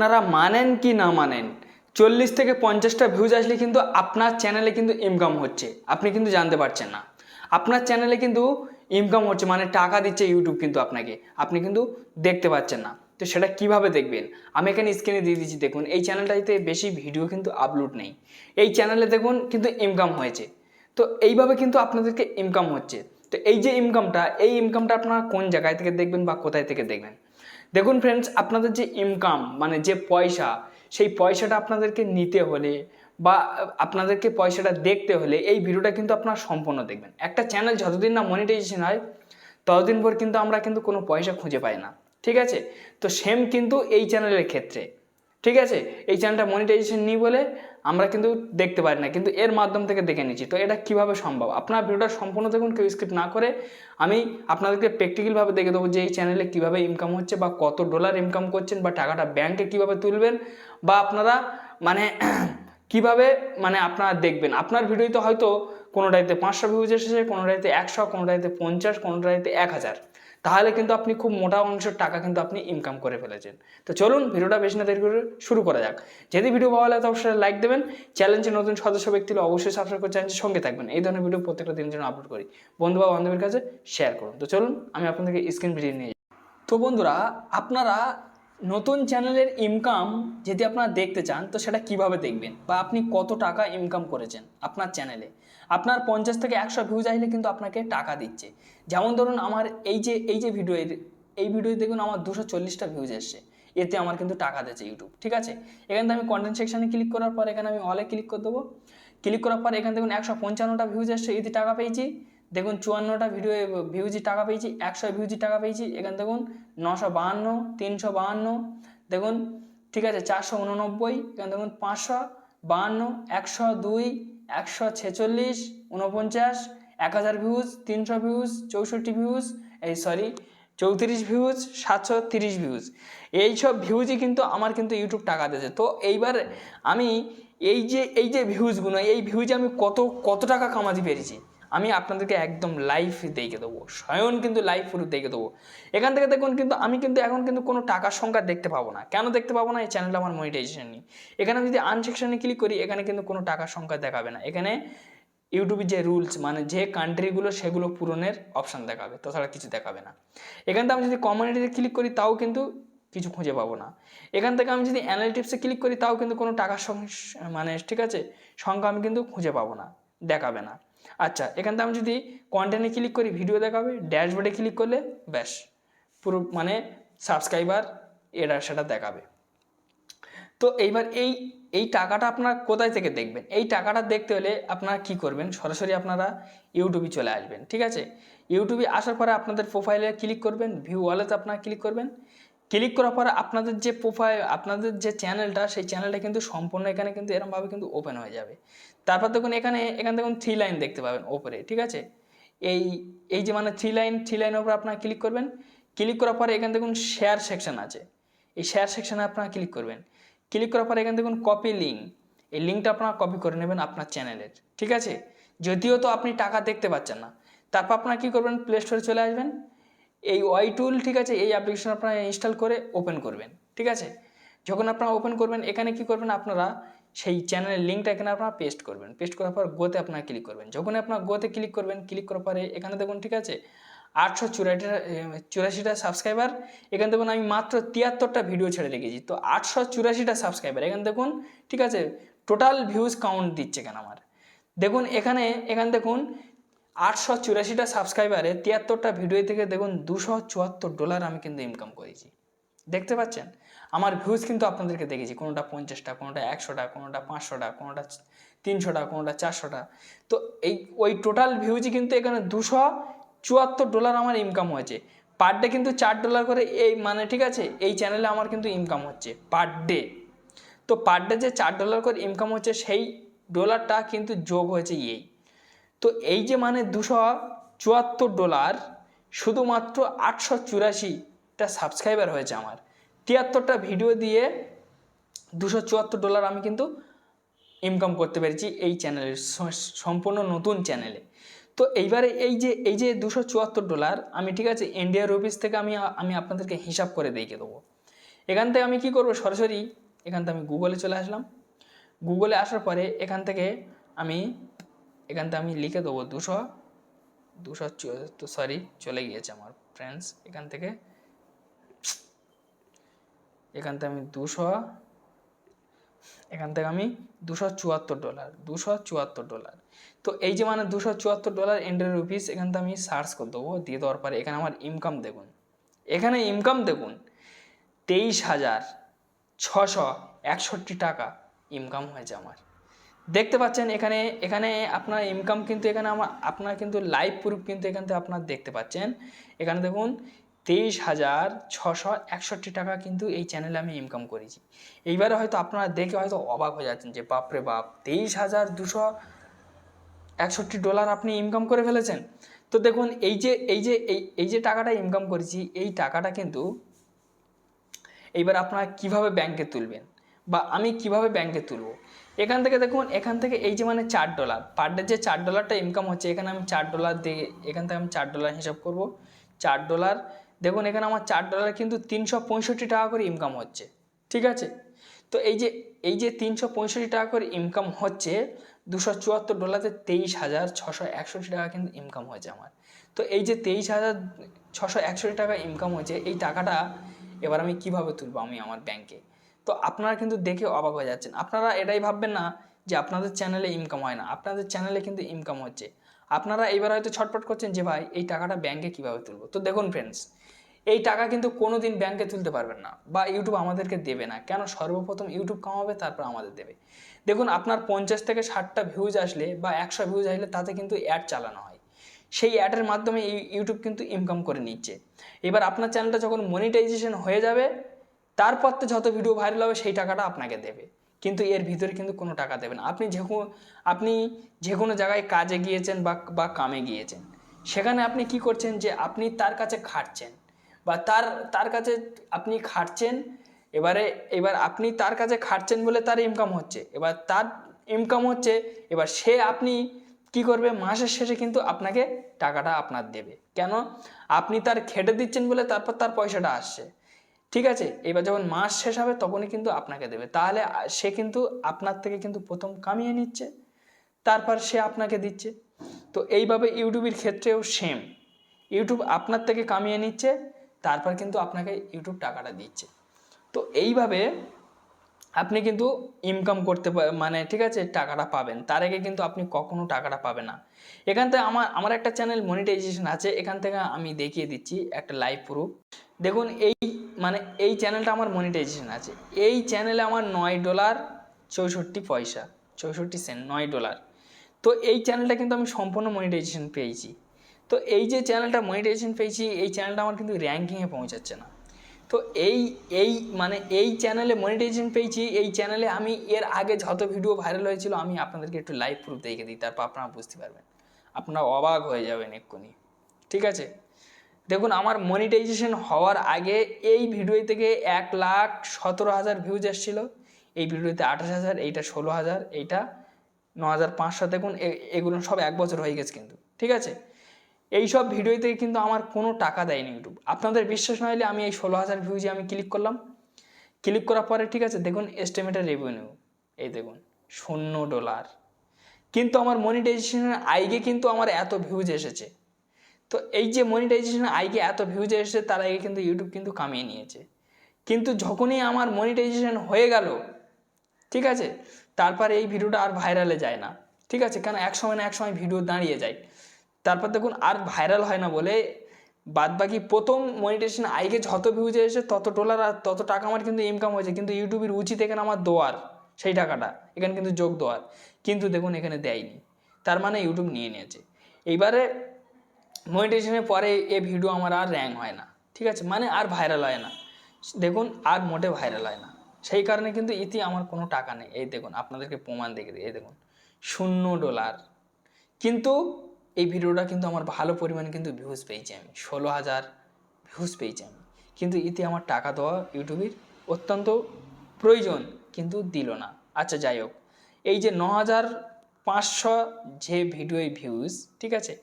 আপনারা মানেন কি না মানেন, চল্লিশ থেকে পঞ্চাশটা ভিউজ আসলে কিন্তু আপনার চ্যানেলে কিন্তু ইনকাম হচ্ছে, আপনি কিন্তু জানতে পারছেন না। আপনার চ্যানেলে কিন্তু ইনকাম হচ্ছে মানে টাকা দিচ্ছে ইউটিউব কিন্তু আপনাকে, আপনি কিন্তু দেখতে পাচ্ছেন না। তো সেটা কীভাবে দেখবেন? আমি এখানে স্ক্রিনে দিয়ে দিচ্ছি, দেখুন, এই চ্যানেলটাতে বেশি ভিডিও কিন্তু আপলোড নেই। এই চ্যানেলে দেখুন কিন্তু ইনকাম হয়েছে। তো এইভাবে কিন্তু আপনাদেরকে ইনকাম হচ্ছে। তো এই যে ইনকামটা এই ইনকামটা আপনারা কোন জায়গায় থেকে দেখবেন বা কোথায় থেকে দেখবেন? দেখুন ফ্রেন্ডস আপনাদের যে ইনকাম মানে যে পয়সা, সেই পয়সাটা আপনাদেরকে নিতে হলে বা আপনাদেরকে পয়সাটা দেখতে হলে এই ভিডিওটা কিন্তু আপনারা সম্পূর্ণ দেখবেন। একটা চ্যানেল যতদিন না মনিটাইজেশন হয়, ততদিন পর কিন্তু আমরা কিন্তু কোনো পয়সা খুঁজে পাই না। ঠিক আছে? তো সেম কিন্তু এই চ্যানেলের ক্ষেত্রে। ঠিক আছে? এই চ্যানেলটা মনিটাইজেশন নিই বলে আমরা কিন্তু দেখতে পারি না, কিন্তু এর মাধ্যম থেকে দেখে নিচ্ছি। তো এটা কীভাবে সম্ভব? আপনার ভিডিওটা সম্পূর্ণ দেখুন, কেউ স্কিপ না করে। আমি আপনাদেরকে প্র্যাকটিক্যালভাবে দেখে দেবো যে এই চ্যানেলে কীভাবে ইনকাম হচ্ছে বা কত ডলার ইনকাম করছেন বা টাকাটা ব্যাংকে কীভাবে তুলবেন বা আপনারা মানে কীভাবে মানে আপনারা দেখবেন। আপনার ভিডিওতে হয়তো কোনোটাইতে পাঁচশো ভিউজ এসেছে কোনোটাইতে একশো কোনোটাইতে পঞ্চাশ কোনোটাইতে এক হাজার। তাহলে কিন্তু আপনি খুব মোটা অংশের টাকা কিন্তু আপনি ইনকাম করে ফেলেছেন। তো চলুন ভিডিওটা বেশি না দেরি করে শুরু করা যাক। যদি ভিডিও ভালো লাগে অবশ্যই লাইক দেবেন। চ্যালেঞ্জে নতুন সদস্য ব্যক্তি অবশ্যই সাবস্ক্রাইব করে চ্যানেলের সঙ্গে থাকবেন। এই ধরনের ভিডিও প্রত্যেকটা দিনের জন্য আপলোড করি। বন্ধু বা বান্ধবের কাছে শেয়ার করুন। তো চলুন আমি আপনাদেরকে স্ক্রিন ভিডিও নিয়ে। তো বন্ধুরা, আপনারা নতুন চ্যানেলের ইনকাম যদি আপনারা দেখতে চান, তো সেটা কীভাবে দেখবেন? বা আপনি কত টাকা ইনকাম করেছেন আপনার চ্যানেলে? আপনার পঞ্চাশ থেকে একশো ভিউজ আসলে কিন্তু আপনাকে টাকা দিচ্ছে। যেমন ধরুন আমার এই যে এই যে ভিডিও এই ভিডিও দেখুন আমার দুশো চল্লিশটা ভিউজ এসছে। এতে আমার কিন্তু টাকা দিচ্ছে ইউটিউব ঠিক আছে? এখান থেকে আমি কন্টেন্ট সেকশানে ক্লিক করার পর এখানে আমি অলে ক্লিক করে দেবো। ক্লিক করার পর এখানে দেখুন একশো পঞ্চান্নটা ভিউজ এসছে, এতে টাকা পেয়েছি। দেখুন চুয়ান্নটা ভিডিও ভিউজি টাকা পেয়েছি, একশো ভিউজি টাকা পেয়েছি। এখানে দেখুন নশো বাহান্ন, তিনশো বাহান্ন, দেখুন, ঠিক আছে, চারশো উননব্বই, এখানে দেখুন পাঁচশো বাহান্ন, একশো দুই একশো ছেচল্লিশ উনপঞ্চাশ এক হাজার ভিউজ তিনশো ভিউজ চৌষট্টি ভিউজ এই সরি চৌত্রিশ ভিউজ সাতশো তিরিশ ভিউজ এইসব ভিউজই কিন্তু আমার কিন্তু ইউটিউব টাকা দিয়েছে। তো এইবার আমি এই যে এই যে ভিউজগুলো এই ভিউজে আমি কত কত টাকা কামাতে পেরেছি? আমি আপনাদেরকে একদম লাইভ দেখে দেবো। স্বয়ং কিন্তু লাইভ পুরো দেখে দেবো। এখান থেকে দেখুন কিন্তু আমি কিন্তু এখন কিন্তু কোনো টাকার সংখ্যা দেখতে পাবো না। কেন দেখতে পাবো না? এই চ্যানেলটা আমার মনিটাইজেশন নেই। এখানে যদি আনসেকশনে ক্লিক করি, এখানে কিন্তু কোনো টাকার সংখ্যা দেখাবে না। এখানে ইউটিউবের যে রুলস মানে যে কান্ট্রিগুলো সেগুলো পূরণের অপশান দেখাবে, তাছাড়া কিছু দেখাবে না। এখান থেকে আমি যদি কমিউনিটিতে ক্লিক করি, তাও কিন্তু কিছু খুঁজে পাবো না। এখান থেকে আমি যদি অ্যানালিটিক্সে ক্লিক করি, তাও কিন্তু কোনো টাকার মানে ঠিক আছে, সংখ্যা আমি কিন্তু খুঁজে পাবো না, দেখাবে না। আচ্ছা এখান থেকে আমি যদি কন্টেন্টে ক্লিক করি ভিডিও দেখাবে ড্যাশবোর্ডে ক্লিক করলে ব্যাস, পুরো মানে সাবস্ক্রাইবার এটা সেটা দেখাবে। তো এইবার এই এই টাকাটা আপনারা কোথায় থেকে দেখবেন? এই টাকাটা দেখতে হলে আপনারা কি করবেন? সরাসরি আপনারা ইউটিউবে চলে আসবেন, ঠিক আছে? ইউটিউবে আসার পরে আপনাদের প্রোফাইলে ক্লিক করবেন ভিউ ওয়ালেতে আপনারা ক্লিক করবেন ক্লিক করার পর আপনাদের যে প্রোফাইল আপনাদের যে চ্যানেলটা সেই চ্যানেলটা কিন্তু সম্পূর্ণ এখানে কিন্তু এরমভাবে কিন্তু ওপেন হয়ে যাবে। তারপর দেখুন এখানে এখানে দেখুন থ্রি লাইন দেখতে পাবেন ওপরে ঠিক আছে? এই এই যে মানে থ্রি লাইন থ্রি লাইনের উপর আপনারা ক্লিক করবেন। ক্লিক করার পরে এখানে দেখুন শেয়ার সেকশন আছে। এই শেয়ার সেকশনে আপনারা ক্লিক করবেন। ক্লিক করার পরে এখানে দেখুন কপি লিঙ্ক এই লিঙ্কটা আপনারা কপি করে নেবেন আপনার চ্যানেলের ঠিক আছে? যদিও তো আপনি টাকা দেখতে পাচ্ছেন না। তারপর আপনারা কী করবেন? প্লে স্টোরে চলে আসবেন। এই ওয়াই টুল ঠিক আছে, এই অ্যাপ্লিকেশন আপনারা ইনস্টল করে ওপেন করবেন, ঠিক আছে? যখন আপনারা ওপেন করবেন, এখানে কি করবেন আপনারা, সেই চ্যানেলের লিঙ্কটা এখানে আপনারা পেস্ট করবেন। পেস্ট করার পর গোতে আপনারা ক্লিক করবেন। যখন আপনারা গোতে ক্লিক করবেন ক্লিক করার পরে এখানে দেখুন, ঠিক আছে, আটশো চুরাশিটা চুরাশিটা সাবস্ক্রাইবার এখানে দেখুন আমি মাত্র তিয়াত্তরটা ভিডিও ছেড়ে রেখেছি। তো আটশো চুরাশিটা সাবস্ক্রাইবার এখানে দেখুন, ঠিক আছে টোটাল ভিউজ কাউন্ট দিচ্ছে কেন আমার। দেখুন, এখানে এখানে দেখুন আটশো চুরাশিটা সাবস্ক্রাইবারে তিয়াত্তরটা ভিডিও থেকে দেখুন দুশো চুয়াত্তর ডলার আমি কিন্তু ইনকাম করেছি। দেখতে পাচ্ছেন? আমার ভিউজ কিন্তু আপনাদেরকে দেখেছি কোনোটা পঞ্চাশটা, কোনোটা একশোটা, কোনোটা পাঁচশোটা, কোনোটা তিনশোটা, কোনোটা চারশোটা। তো এই, ওই টোটাল ভিউজই কিন্তু এখানে দুশো চুয়াত্তর ডলার আমার ইনকাম হয়েছে। পার ডে কিন্তু চার ডলার করে এই মানে ঠিক আছে, এই চ্যানেলে আমার কিন্তু ইনকাম হচ্ছে পার ডে তো পার ডে যে চার ডলার করে ইনকাম হচ্ছে, সেই ডলারটা কিন্তু যোগ হয়েছে এই। তো এই যে মানে দুশো চুয়াত্তর ডলার শুধুমাত্র আটশো চুরাশিটা সাবস্ক্রাইবার হয়েছে আমার। তিয়াত্তরটা ভিডিও দিয়ে দুশো চুয়াত্তর ডলার আমি কিন্তু ইনকাম করতে পেরেছি এই চ্যানেলের সম্পূর্ণ নতুন চ্যানেলে তো এইবারে এই যে এই যে দুশো চুয়াত্তর ডলার আমি ঠিক আছে ইন্ডিয়া রুপিস থেকে আমি আমি আপনাদেরকে হিসাব করে দেখে দেবো। এখান থেকে আমি কি করব? সরাসরি এখান থেকে আমি গুগলে চলে আসলাম। গুগলে আসার পরে এখান থেকে আমি এখান থেকে আমি লিখে দেবো দুশো দুশো তো সরি চলে গিয়েছে আমার ফ্রেন্ডস এখান থেকে এখান থেকে আমি দুশো, এখান থেকে আমি দুশো চুয়াত্তর ডলার দুশো চুয়াত্তর ডলার তো এই যে মানে দুশো চুয়াত্তর ডলার ইন্ডিয়ান রুপিস এখান থেকে আমি সার্চ করে দেবো, দিয়ে দেওয়ার পরে এখানে আমার ইনকাম দেখুন। এখানে ইনকাম দেখুন, তেইশ হাজার ছশো একষট্টি টাকা ইনকাম হয়েছে আমার। দেখতে পাচ্ছেন এখানে এখানে আপনার ইনকাম কিন্তু এখানে আমার আপনার কিন্তু লাইভ প্রুফ কিন্তু এখান থেকে আপনার দেখতে পাচ্ছেন। এখানে দেখুন, তেইশ হাজার ছশো একষট্টি টাকা কিন্তু এই চ্যানেলে আমি ইনকাম করেছি। এইবারে হয়তো আপনারা দেখে হয়তো অবাক হয়ে যাচ্ছেন যে, বাপরে বাপ, তেইশ হাজার দুশো একষট্টি ডলার আপনি ইনকাম করে ফেলেছেন। তো দেখুন, এই যে এই যে, এই এই যে টাকাটা ইনকাম করেছি, এই টাকাটা কিন্তু এইবার আপনারা কীভাবে ব্যাংকে তুলবেন? বা আমি কীভাবে ব্যাংকে তুলবো? এখান থেকে দেখুন, এখান থেকে এই যে মানে চার ডলার পার ডে যে চার ডলারটা ইনকাম হচ্ছে, এখানে আমি চার ডলার দিয়ে, এখান থেকে আমি চার ডলার হিসাব করব। চার ডলার দেখুন, এখানে আমার চার ডলার কিন্তু তিনশো পঁয়ষট্টি টাকা করে ইনকাম হচ্ছে, ঠিক আছে? তো এই যে এই যে তিনশো পঁয়ষট্টি টাকা করে ইনকাম হচ্ছে, দুশো চুয়াত্তর ডলারে তেইশ হাজার ছশো একষট্টি টাকা কিন্তু ইনকাম হয়েছে আমার। তো এই যে তেইশ হাজার ছশো একষট্টি টাকা ইনকাম হয়েছে, এই টাকাটা এবার আমি কীভাবে তুলবো আমি আমার ব্যাংকে তো আপনারা কিন্তু দেখে অবাক হয়ে যাচ্ছেন। আপনারা এটাই ভাববেন না যে আপনাদের চ্যানেলে ইনকাম হয় না। আপনাদের চ্যানেলে কিন্তু ইনকাম হচ্ছে। আপনারা এইবার হয়তো ছটপট করছেন যে, ভাই, এই টাকাটা ব্যাংকে কীভাবে তুলবো? তো দেখুন ফ্রেন্ডস এই টাকা কিন্তু কোনো দিন ব্যাংকে তুলতে পারবেন না বা ইউটিউব আমাদেরকে দেবে না। কেন? সর্বপ্রথম ইউটিউব কামাবে, তারপর আমাদের দেবে। দেখুন, আপনার পঞ্চাশ থেকে ষাটটা ভিউজ আসলে বা একশো ভিউজ আসলে তাতে কিন্তু অ্যাড চালানো হয়। সেই অ্যাডের মাধ্যমে ইউটিউব কিন্তু ইনকাম করে নিচ্ছে। এবার আপনার চ্যানেলটা যখন মনিটাইজেশন হয়ে যাবে তারপর তো যত ভিডিও ভাইরাল হবে সেই টাকাটা আপনাকে দেবে। কিন্তু এর ভিতরে কিন্তু কোনো টাকা দেবে না। আপনি যে আপনি যে কোনো জায়গায় কাজে গিয়েছেন বা বা কামে গিয়েছেন, সেখানে আপনি কি করছেন যে আপনি তার কাছে খাটছেন বা তার তার কাছে আপনি খাটছেন, এবারে, এবার আপনি তার কাছে খাটছেন বলে তার ইনকাম হচ্ছে, এবার তার ইনকাম হচ্ছে, এবার সে আপনি কি করবে? মাসের শেষে কিন্তু আপনাকে টাকাটা আপনার দেবে। কেন? আপনি তার খেটে দিচ্ছেন বলে তারপর তার পয়সাটা আসছে। ঠিক আছে? এবার যখন মাস শেষ হবে তখনই কিন্তু আপনাকে দেবে। তাহলে সে কিন্তু আপনার থেকে কিন্তু প্রথম কামিয়ে নিচ্ছে, তারপর সে আপনাকে দিচ্ছে। তো এইভাবে ইউটিউবের ক্ষেত্রেও সেম ইউটিউব আপনার থেকে কামিয়ে নিচ্ছে, তারপর কিন্তু আপনাকে ইউটিউব টাকাটা দিচ্ছে। তো এইভাবে আপনি কিন্তু ইনকাম করতে মানে ঠিক আছে, টাকাটা পাবেন। তার আগে কিন্তু আপনি কখনো টাকাটা পাবেন না। এখান থেকে আমার আমার একটা চ্যানেল মনিটাইজেশন আছে, এখান থেকে আমি দেখিয়ে দিচ্ছি একটা লাইভ প্রুফ দেখুন, এই মানে এই চ্যানেলটা আমার মনিটাইজেশন আছে। এই চ্যানেলে আমার নয় ডলার চৌষট্টি পয়সা, চৌষট্টি সেন্ট নয় ডলার তো এই চ্যানেলটা কিন্তু আমি সম্পূর্ণ মনিটাইজেশন পেয়েছি। তো এই যে চ্যানেলটা মনিটাইজেশন পেয়েছি, এই চ্যানেলটা আমার কিন্তু র্যাঙ্কিংয়ে পৌঁছাচ্ছে না। তো এই এই মানে এই চ্যানেলে মনিটাইজেশন পেয়েছি, এই চ্যানেলে আমি এর আগে যত ভিডিও ভাইরাল হয়েছিল, আমি আপনাদেরকে একটু লাইভ প্রুফ দেখে দিই, তারপর আপনারা বুঝতে পারবেন। আপনারা অবাক হয়ে যাবেন এক্ষুনি। ঠিক আছে? দেখুন, আমার মনিটাইজেশন হওয়ার আগে এই ভিডিও থেকে এক লাখ সতেরো হাজার ভিউজ এসেছিল এই ভিডিওতে আঠাশ হাজার, এইটা ষোলো হাজার, এইটা ন হাজার পাঁচশো, দেখুন এগুলো সব এক বছর হয়ে গেছে কিন্তু। ঠিক আছে? এই সব ভিডিও থেকে কিন্তু আমার কোনো টাকা দেয়নি ইউটিউব আপনাদের বিশ্বাস না হলে আমি এই ষোলো হাজার ভিউজে আমি ক্লিক করলাম। ক্লিক করার পরে ঠিক আছে, দেখুন এস্টিমেটেড রেভিনিউ এই দেখুন, শূন্য ডলার কিন্তু আমার মনিটাইজেশনের আইগে কিন্তু আমার এত ভিউজ এসেছে। তো এই যে মনিটাইজেশন আইগে এত ভিউজ এসেছে, তার আগে কিন্তু ইউটিউব কিন্তু কামিয়ে নিয়েছে। কিন্তু যখনই আমার মনিটাইজেশন হয়ে গেল, ঠিক আছে, তারপর এই ভিডিওটা আর ভাইরালে যায় না। ঠিক আছে, কেন? এক সময় না এক সময় ভিডিও দাঁড়িয়ে যায়। তারপর দেখুন আর ভাইরাল হয় না বলে বাদ বাকি প্রথম মনিটেশন আইগে যত ভিউজ এসেছে তত ডলার আর তত টাকা আমার কিন্তু ইনকাম হয়েছে। কিন্তু ইউটিউবের উচিত এখানে আমার দেওয়ার, সেই টাকাটা। এখানে কিন্তু যোগ দেওয়ার। কিন্তু দেখুন এখানে দেয়নি। তার মানে ইউটিউব নিয়ে নিয়েছে। এইবারে মনিটেশনের পরে এ ভিডিও আমার আর র্যাঙ্ক হয় না। ঠিক আছে? মানে আর ভাইরাল হয় না। দেখুন আর মোটে ভাইরাল হয় না। সেই কারণে কিন্তু ইতি আমার কোনো টাকা নেই। এই দেখুন, আপনাদেরকে প্রমাণ দেখে দিই। এই দেখুন, শূন্য ডলার কিন্তু এই ভিডিওটা কিন্তু আমার ভালো পরিমাণে কিন্তু ভিউজ পেয়েছি আমি। ষোলো হাজার ভিউজ পেয়েছি আমি। কিন্তু ইতি আমার টাকা দেওয়া ইউটিউবের অত্যন্ত প্রয়োজন কিন্তু দিল না। আচ্ছা যাই হোক। এই যে ন হাজার পাঁচশো যে ভিডিও ভিউজ ঠিক আছে?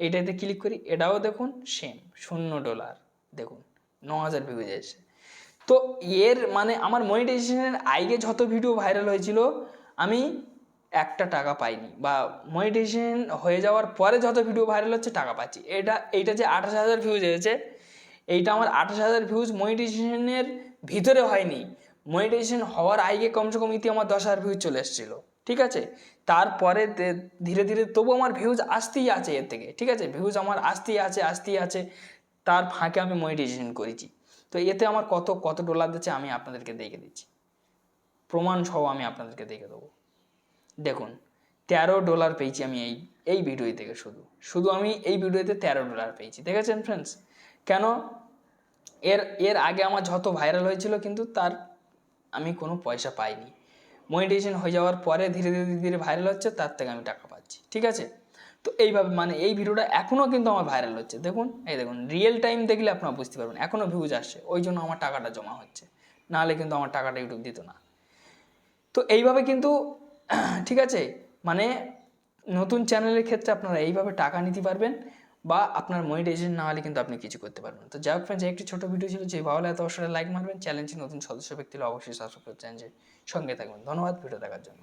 এটাতে ক্লিক করি, এটাও দেখুন সেম শূন্য ডলার দেখুন, ন হাজার ভিউজ এসে তো এর মানে আমার মনিটাইজেশনের আগে যত ভিডিও ভাইরাল হয়েছিল, আমি একটা টাকা পাইনি বা মনিটাইজেশন হয়ে যাওয়ার পরে যত ভিডিও ভাইরাল হচ্ছে, টাকা পাচ্ছি। এটা, এইটা যে আঠাশ হাজার ভিউজ হয়েছে এইটা আমার আঠাশ হাজার ভিউজ মনিটাইজেশনের ভিতরে হয়নি। মনিটাইজেশন হওয়ার আগে কমসে কম ইতি আমার দশ হাজার ভিউজ চলে এসেছিল, ঠিক আছে? তারপরে ধীরে ধীরে তবু আমার ভিউজ আসতেই আছে এর থেকে, ঠিক আছে? ভিউজ আমার আসতেই আছে আসতেই আছে। তার ফাঁকে আমি মনিটাইজেশন করেছি। তো এতে আমার কত কত ডলার দিচ্ছে আমি আপনাদেরকে দেখে দিচ্ছি। প্রমাণ সহ আমি আপনাদেরকে দেখে দেবো। দেখুন, তেরো ডলার পেয়েছি আমি এই এই ভিডিও থেকে শুধু। শুধু আমি এই ভিডিওতে তেরো ডলার পেয়েছি, দেখেছেন ফ্রেন্ডস কেন? এর এর আগে আমার যত ভাইরাল হয়েছিল কিন্তু তার আমি কোনো পয়সা পাইনি। মনিটাইজেশন হয়ে যাওয়ার পরে ধীরে ধীরে ধীরে ধীরে ভাইরাল হচ্ছে, তার থেকে আমি টাকা পাচ্ছি, ঠিক আছে? তো এইভাবে মানে এই ভিডিওটা এখনও কিন্তু আমার ভাইরাল হচ্ছে, দেখুন, এই দেখুন রিয়েল টাইম দেখলে আপনারা বুঝতে পারবেন এখনও ভিউজ আসছে, ওই জন্য আমার টাকাটা জমা হচ্ছে, নাহলে কিন্তু আমার টাকাটা ইউটিউব দিত না। তো এইভাবে কিন্তু ঠিক আছে? মানে নতুন চ্যানেলের ক্ষেত্রে আপনারা এইভাবে টাকা নিতে পারবেন বা আপনার মনিটাইজেশন না হলে কিন্তু আপনি কিছু করতে পারবেন তো যাই হোক ফ্রেন্ডস একটি ছোটো ভিডিও ছিল, যে ভালো লাগে অবশ্যই লাইক মারবেন। চ্যানেলটি নতুন সদস্য ব্যক্তিরা অবশ্যই সাবস্ক্রাইব চ্যানেলের সঙ্গে থাকবেন। ধন্যবাদ। ভিডিও দেখার জন্য।